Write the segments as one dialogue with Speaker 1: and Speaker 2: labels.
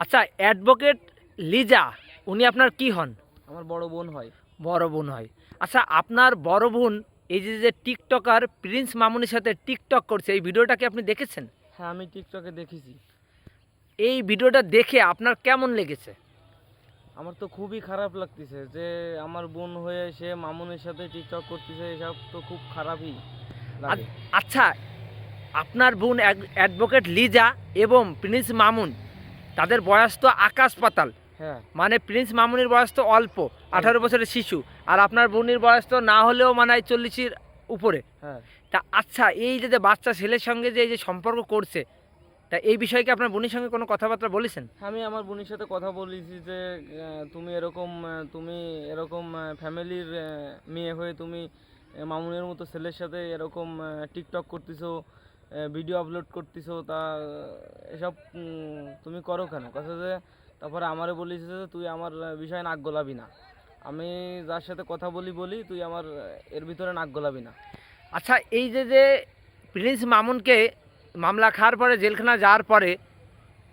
Speaker 1: আচ্ছা অ্যাডভোকেট লিজা উনি আপনার কি হন?
Speaker 2: আমার বড় বোন হয়।
Speaker 1: বড় বোন হয়। আচ্ছা আপনার বড় বোন এই যে যে টিকটকার প্রিন্স মামুনির সাথে টিকটক করছে এই ভিডিওটা কি আপনি দেখেছেন?
Speaker 2: হ্যাঁ আমি টিকটকে দেখেছি।
Speaker 1: এই ভিডিওটা দেখে আপনার কেমন লেগেছে?
Speaker 2: আমার তো খুবই খারাপ লাগতেছে যে আমার বোন হয়ে সে মামুনের সাথে টিকটক করতেছে এসব তো খুব খারাপই
Speaker 1: আচ্ছা আপনার বোন অ্যাডভোকেট লিজা এবং প্রিন্স মামুন তাদের বয়স তো আকাশ পাতাল।
Speaker 2: হ্যাঁ।
Speaker 1: মানে প্রিন্স মামুনির বয়স তো অল্প আঠারো বছরের শিশু। আর আপনার বোনের বয়স তো না হলেও মানে চল্লিশের উপরে।
Speaker 2: হ্যাঁ।
Speaker 1: তা আচ্ছা এই যে বাচ্চা ছেলের সঙ্গে যে এই যে সম্পর্ক করছে তা এই বিষয়ে কি আপনার বোনের সঙ্গে কোনো কথাবার্তা বলেছেন?
Speaker 2: আমি আমার বোনের সাথে কথা বলেছি যে তুমি এরকম তুমি এরকম ফ্যামিলির মেয়ে হয়ে তুমি মামুনের মতো ছেলের সাথে এরকম টিকটক করতেছো। ভিডিও আপলোড করতেছো তা এসব তুমি করো কেন? কথা যে তারপরে আমারে বলিস যে তুই আমার বিষয়ে নাক গলাবি না। আমি যার সাথে কথা বলি বলি তুই আমার এর ভিতরে নাক গলাবি না।
Speaker 1: আচ্ছা এই যে যে প্রিন্স মামুনকে মামলা খাওয়ার পরে জেলখানা যাওয়ার পরে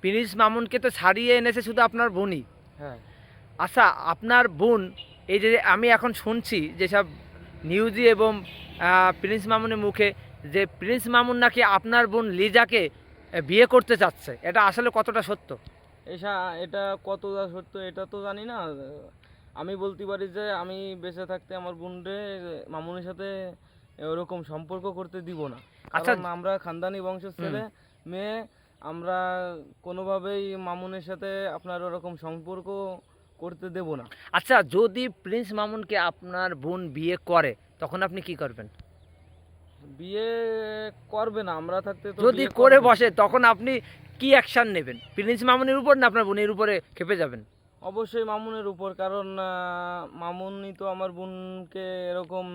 Speaker 1: প্রিন্স মামুনকে তো ছাড়িয়ে এনেছে শুধু আপনার বোনই।
Speaker 2: হ্যাঁ।
Speaker 1: আচ্ছা আপনার বোন এই যে আমি এখন শুনছি যেসব নিউজে এবং প্রিন্স মামুনের মুখে যে প্রিন্স মামুন নাকি আপনার বোন লিজাকে বিয়ে করতে চাচ্ছে। এটা আসলে কতটা সত্য?
Speaker 2: এসা এটা কতটা সত্য এটা তো জানি না। আমি বলতে পারি যে আমি বেঁচে থাকতে আমার বোনরে মামুনের সাথে ওরকম সম্পর্ক করতে দিব না।
Speaker 1: আচ্ছা।
Speaker 2: কারণ আমরা খানদানি বংশের ছেলে মেয়ে আমরা কোনোভাবেই মামুনের সাথে আপনার ওরকম সম্পর্ক করতে দেব না।
Speaker 1: আচ্ছা যদি প্রিন্স মামুনকে আপনার বোন বিয়ে করে তখন আপনি কি করবেন?
Speaker 2: বিয়ে করবে না আমরা থাকতে
Speaker 1: যদি করে বসে তখন আপনি কি অ্যাকশন নেবেন? প্রিন্স মামুনের উপর না আপনার বোনের উপরে খেপে যাবেন?
Speaker 2: অবশ্যই মামুনের উপর কারণ মামুনই তো আমার বোনকে এরকম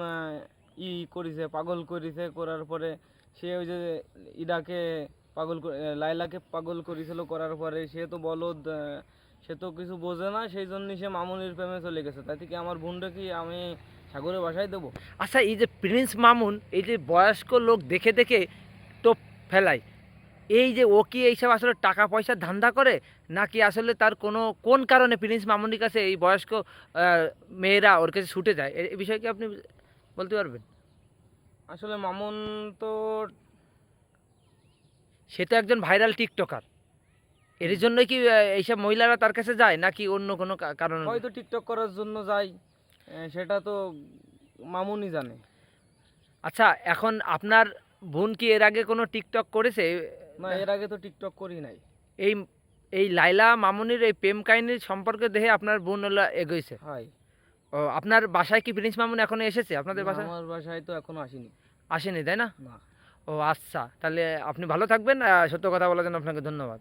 Speaker 2: ই করেছে পাগল করেছে করার পরে সে ওই যে ইডাকে পাগল লাইলাকে পাগল করেছিল করার পরে সে তো বলদ সে তো কিছু বোঝে না সেই জন্যই সে মামুনের প্রেমে চলে গেছে। তাই থেকে আমার বোনটা কি আমি সাগরে বাসায় দেবো।
Speaker 1: আচ্ছা এই যে প্রিন্স মামুন এই যে বয়স্ক লোক দেখে দেখে টোপ ফেলায় এই যে ও কি এইসব আসলে টাকা পয়সার ধান্দা করে? নাকি আসলে তার কোনো কোন কারণে প্রিন্স মামুনির কাছে এই বয়স্ক মেয়েরা ওর কাছে ছুটে যায়? এ- এই বিষয়ে কি আপনি বলতে পারবেন?
Speaker 2: আসলে মামুন তো
Speaker 1: সে তো একজন ভাইরাল টিকটকার। এর জন্যই কি এইসব মহিলারা তার কাছে যায় নাকি অন্য কোনো কারণ?
Speaker 2: হয়তো টিকটক করার জন্য আহ, সেটা তো মামুনই জানে।
Speaker 1: আচ্ছা এখন আপনার বোন কি এর আগে কোনো টিকটক করেছে?
Speaker 2: না এর আগে তো টিকটক করি নাই।
Speaker 1: এই এই লাইলা মামুনির এই প্রেম কাহিনীর সম্পর্কে দেখে আপনার বোন হলো এগোইছে।
Speaker 2: হয়।
Speaker 1: ও আপনার বাসায় কি প্রিন্স মামুন এখনও এসেছে? আপনাদের বাসায়?
Speaker 2: আমার বাসায় তো এখনও আসেনি।
Speaker 1: আসেনি তাই না? ও আচ্ছা তাহলে আপনি ভালো থাকবেন সত্য কথা বলার জন্য আপনাকে ধন্যবাদ।